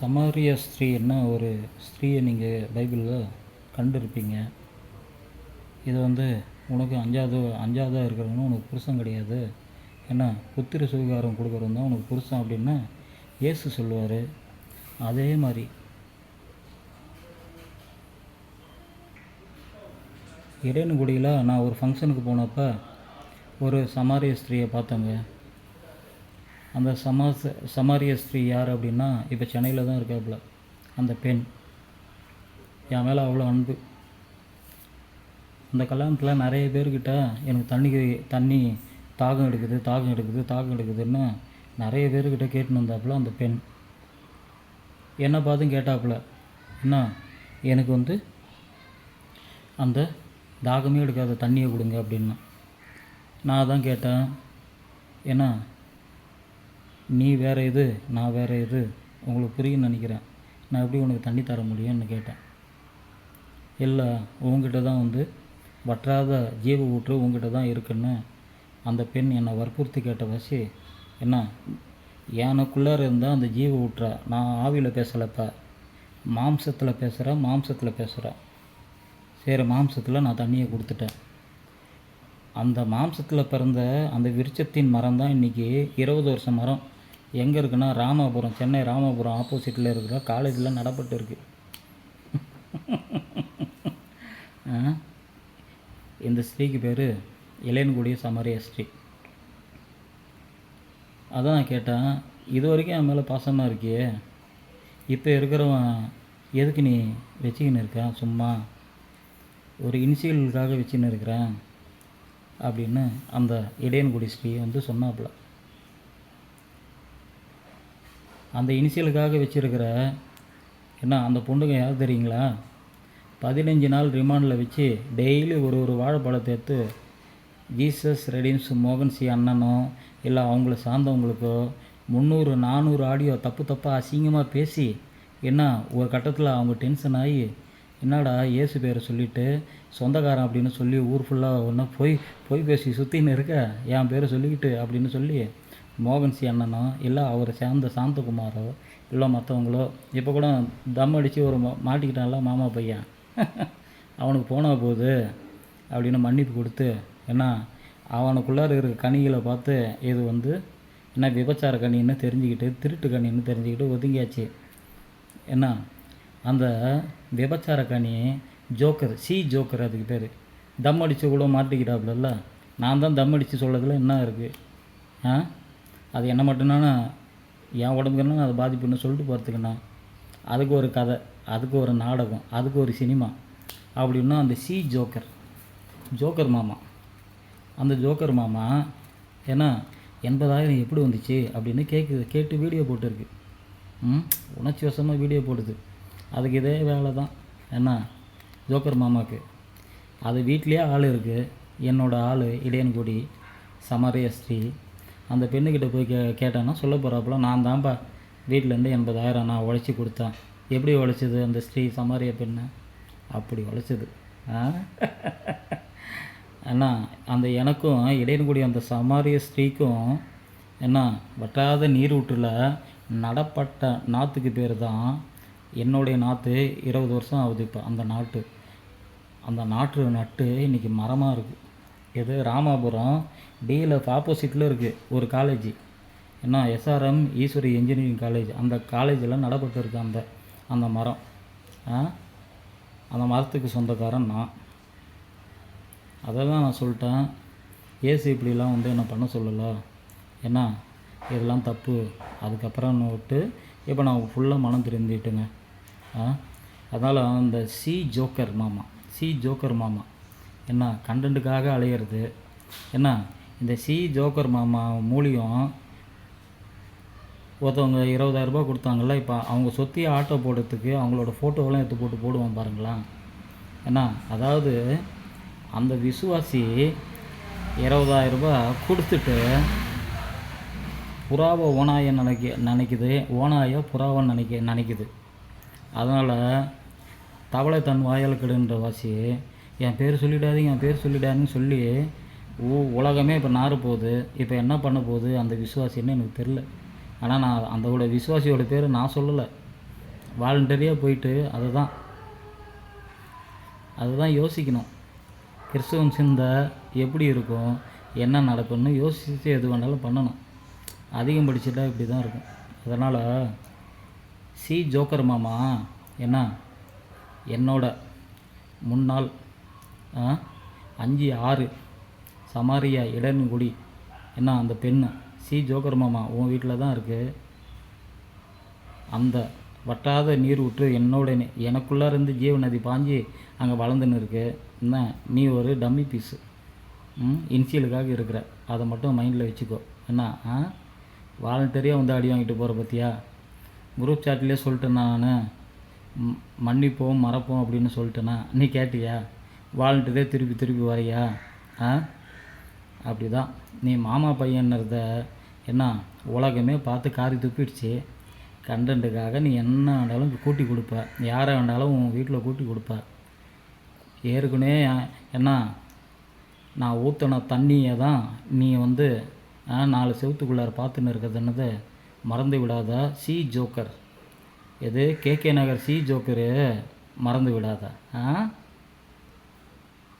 சமாரிய ஸ்திரீன்னா ஒரு ஸ்திரீயை நீங்கள் பைபிளில் கண்டிருப்பீங்க? இது வந்து உனக்கு அஞ்சாவது அஞ்சாவதாக இருக்கிறவனும் உனக்கு புருஷன் கிடையாது. ஏன்னா புத்திர சுகாரம் கொடுக்குறவன் தான் உனக்கு புருஷன் அப்படின்னா இயேசு சொல்லுவார். அதே மாதிரி. இடையன்குடியில் நான் ஒரு ஃபங்க்ஷனுக்கு போனப்போ ஒரு சமாரிய ஸ்திரீயை பார்த்தேங்க. அந்த சமாச சமாரிய ஸ்திரீ யார் அப்படின்னா இப்போ சென்னையில் தான் இருக்காப்புல அந்த பெண். என் மேலே அவ்வளோ அன்பு. அந்த கல்யாணத்தில் நிறைய பேர்கிட்ட எனக்கு தண்ணி தண்ணி தாகம் எடுக்குது தாகம் எடுக்குது தாகம் எடுக்குதுன்னு நிறைய பேர்கிட்ட கேட்டுன்னு வந்தாப்புல அந்த பெண். என்னை பார்த்தும் கேட்டாப்புல என்ன எனக்கு வந்து அந்த தாகமே எடுக்காத தண்ணியை கொடுங்க அப்படின்னு. நான் தான் கேட்டேன் ஏன்னா நீ வேறு இது நான் வேறு இது உங்களுக்கு புரியுன்னு நினைக்கிறேன். நான் எப்படி உனக்கு தண்ணி தர முடியும்னு கேட்டேன். இல்லை உங்ககிட்ட தான் வந்து வற்றாத ஜீவ ஊற்று உங்ககிட்ட தான் இருக்குன்னு அந்த பெண் என்னை வற்புறுத்தி கேட்ட வசி என்ன எனக்குள்ளார இருந்தால் அந்த ஜீவ ஊற்ற நான் ஆவியில் பேசலப்ப. மாம்சத்தில் பேசுகிறேன் மாம்சத்தில் பேசுகிறேன் சரி மாம்சத்தில் நான் தண்ணியை கொடுத்துட்டேன். அந்த மாம்சத்தில் பிறந்த அந்த விருட்சத்தின் மரம் தான் இன்றைக்கி இருபது வருஷம் மரம். எங்கே இருக்குன்னா ராமாபுரம் சென்னை ராமாபுரம் ஆப்போசிட்டில் இருக்கிற காலேஜில் நடப்பட்டு இருக்கு. ஆ? இந்த ஸ்ரீக்கு பேர் இளையன்குடி சமரிய ஸ்ரீ. அதான் நான் கேட்டேன் இது வரைக்கும் என் மேலே பாசமாக இருக்கியே? இப்போ இருக்கிறவன் எதுக்கு நீ வச்சுக்கின்னு இருக்க? சும்மா ஒரு இனிஷியலுக்காக வச்சுன்னு இருக்கிறேன் அப்படின்னு அந்த இடையன்குடி ஸ்ரீ வந்து சொன்னாப்புல. அந்த இனிஷியலுக்காக வச்சுருக்கிற என்ன அந்த பொண்ணுங்க யார் தெரியுங்களா? பதினஞ்சு நாள் ரிமாண்டில் வச்சு டெய்லி ஒரு ஒரு வாழைப்பழத்தை எடுத்து ஜீசஸ் ரெடின்ஸ் மோகன் சி அண்ணனோ இல்லை அவங்கள சார்ந்தவங்களுக்கோ முந்நூறு நானூறு ஆடியோ தப்பு தப்பாக அசிங்கமாக பேசி என்ன ஒரு கட்டத்தில் அவங்க டென்ஷன் ஆகி என்னடா இயேசு பேரை சொல்லிவிட்டு சொந்தக்காரன் அப்படின்னு சொல்லி ஊர் ஃபுல்லாக ஒன்றா போய் போய் பேசி சுற்றின்னு இருக்க என் பேரை சொல்லிக்கிட்டு அப்படின்னு சொல்லி மோகன் சி அண்ணனோ இல்லை அவரை சேர்ந்த சாந்தகுமாரோ இல்லை மற்றவங்களோ இப்போ கூட தம் அடித்து ஒரு மாட்டிக்கிட்டான்ல மாமா பையன். அவனுக்கு போனால் போகுது அப்படின்னு மன்னிப்பு கொடுத்து என்ன அவனுக்குள்ளார இருக்கிற கனிகளை பார்த்து இது வந்து என்ன விபச்சார கனின்னு தெரிஞ்சுக்கிட்டு திருட்டு கனின்னு தெரிஞ்சுக்கிட்டு ஒதுங்கியாச்சு. என்ன அந்த விபச்சார கனி ஜோக்கர் சி ஜோக்கர் அதுக்கு பேர். தம் அடித்து கூட மாட்டிக்கிட்டாப்புலல்ல. நான் தான் தம் அடித்து சொல்லதில் என்ன இருக்குது ஆ? அது என்ன மட்டும்னா என் உடம்புக்குன்னா அது பாதிப்புன்னு சொல்லிட்டு போகிறதுக்குண்ணா அதுக்கு ஒரு கதை அதுக்கு ஒரு நாடகம் அதுக்கு ஒரு சினிமா அப்படின்னா அந்த சி ஜோக்கர் ஜோக்கர் மாமா. அந்த ஜோக்கர் மாமா ஏன்னா எண்பதாயிரம் எப்படி வந்துச்சு அப்படின்னு கேட்குது கேட்டு வீடியோ போட்டிருக்கு. ம் உணர்ச்சி வசமாக வீடியோ போடுது. அதுக்கு இதே வேலை தான். என்ன ஜோக்கர் மாமாவுக்கு அது வீட்லேயே ஆள் இருக்குது என்னோடய ஆள் இடையன்குடி சமரயஸ்ரீ அந்த பெண்ணுக்கிட்ட போய் கே கேட்டேன்னா சொல்ல போகிறாப்புல நான் தான்ப்பா வீட்டிலேருந்து எண்பதாயிரம் நான் உழைச்சி கொடுத்தேன். எப்படி உழைச்சது அந்த ஸ்ரீ சமாரிய பெண்ணு? அப்படி உழைச்சது. அண்ணா அந்த எனக்கும் இடையன்குடி அந்த சமாரிய ஸ்திரீக்கும் என்ன வட்டாத நீர் ஊற்றில் நடப்பட்ட நாற்றுக்கு பேர் தான் என்னுடைய நாற்று இருபது வருஷம் ஆகுது இப்போ அந்த நாட்டு. அந்த நாற்று நட்டு இன்றைக்கி மரமாக இருக்குது இது ராமாபுரம் டிஎல்எஃப் ஆப்போசிட்டில் இருக்குது ஒரு காலேஜ் என்ன எஸ்ஆர்எம் ஈஸ்வரி இன்ஜினியரிங் காலேஜ் அந்த காலேஜில் நடப்பட்டு இருக்கு அந்த அந்த மரம். ஆ? அந்த மரத்துக்கு சொந்தக்காரன் நான். அதை தான் நான் சொல்லிட்டேன். ஏசி இப்படிலாம் வந்து என்ன பண்ண சொல்லலை. ஏன்னா இதெல்லாம் தப்பு. அதுக்கப்புறம் விட்டு இப்போ நான் ஃபுல்லாக மனம் திருந்திட்டுங்க. ஆ? அதனால் அந்த சி ஜோக்கர் மாமா சி ஜோக்கர் மாமா. என்ன கண்டென்ட்டுக்காக அலையிறது. என்ன இந்த சி ஜோக்கர் மாமா மூலியம் ஒருத்தவங்க இருபதாயிரரூபா கொடுத்தாங்கல்ல இப்போ அவங்க சொத்தி ஆட்டோ போடுறதுக்கு அவங்களோட ஃபோட்டோவெல்லாம் எடுத்து போட்டு போடுவான் பாருங்களேன் என்ன அதாவது அந்த விசுவாசி இருபதாயிரரூபா கொடுத்துட்டு புறாவை ஓனாயை நினைக்க நினைக்குது ஓனாயை புறாவை நினைக்க நினைக்குது. அதனால் தவளை தன் வாயல் கெடுன்ற வாசி என் பேர் சொல்லிடாது என் பேர் சொல்லிடாதுன்னு சொல்லி ஊ உலகமே இப்போ நாறு போகுது. இப்போ என்ன பண்ண போகுது? அந்த விசுவாசின்னு எனக்கு தெரில ஆனால் நான் அந்தோட விசுவாசியோட பேர் நான் சொல்லலை. வாலண்டரியாக போயிட்டு அதுதான். அதுதான் யோசிக்கணும். கிறிஸ்துவன் சிந்தை எப்படி இருக்கும்? என்ன நடக்கும்னு யோசித்து எது வேணாலும் பண்ணணும். அதிகம் படிச்சுட்டா இப்படி தான் இருக்கும். அதனால் சி. ஜோக்கர் மாமா என்ன? என்னோட முன்னாள் அஞ்சு ஆறு. சமாரியா இடன்குடி என்ன அந்த பெண்ணு? சி ஜோக்கர் மாமா உன் வீட்டில் தான் இருக்குது அந்த வட்டாத நீர் ஊற்று என்னோட எனக்குள்ளே இருந்து ஜீவ நதி பாஞ்சு அங்கே வளர்ந்துன்னு இருக்கு. என்ன? நீ ஒரு டம்மி பீஸு. ம்? இன்சியலுக்காக இருக்கிற. அதை மட்டும் மைண்டில் வச்சுக்கோ. என்ன? ஆ? வாலண்டரியாக வந்து அடி வாங்கிட்டு போகிற பற்றியா குரூப் சாட்லேயே சொல்லிட்டேன் நான். மன்னிப்போம் மறப்போம் அப்படின்னு சொல்லிட்டேனா? நீ கேட்டியா? வாலண்டரியே திருப்பி திருப்பி வரையா? ஆ? அப்படி தான் நீ மாமா பையன்றத என்ன உலகமே பார்த்து காரி துப்பிடுச்சு. கண்டென்ட்டுக்காக நீ என்ன வேண்டாலும் கூட்டி கொடுப்ப. யாரை வேண்டாலும் உன் வீட்டில் கூட்டி கொடுப்ப. ஏற்கனவே என்ன நான் ஊற்றின தண்ணியை தான் நீ வந்து ஆ, நாலு செவத்துக்குள்ளார பார்த்துன்னு இருக்கிறதுன்னது மறந்து விடாத சி ஜோக்கர். எது? KK Nagar C joker. மறந்து விடாத. ஆ?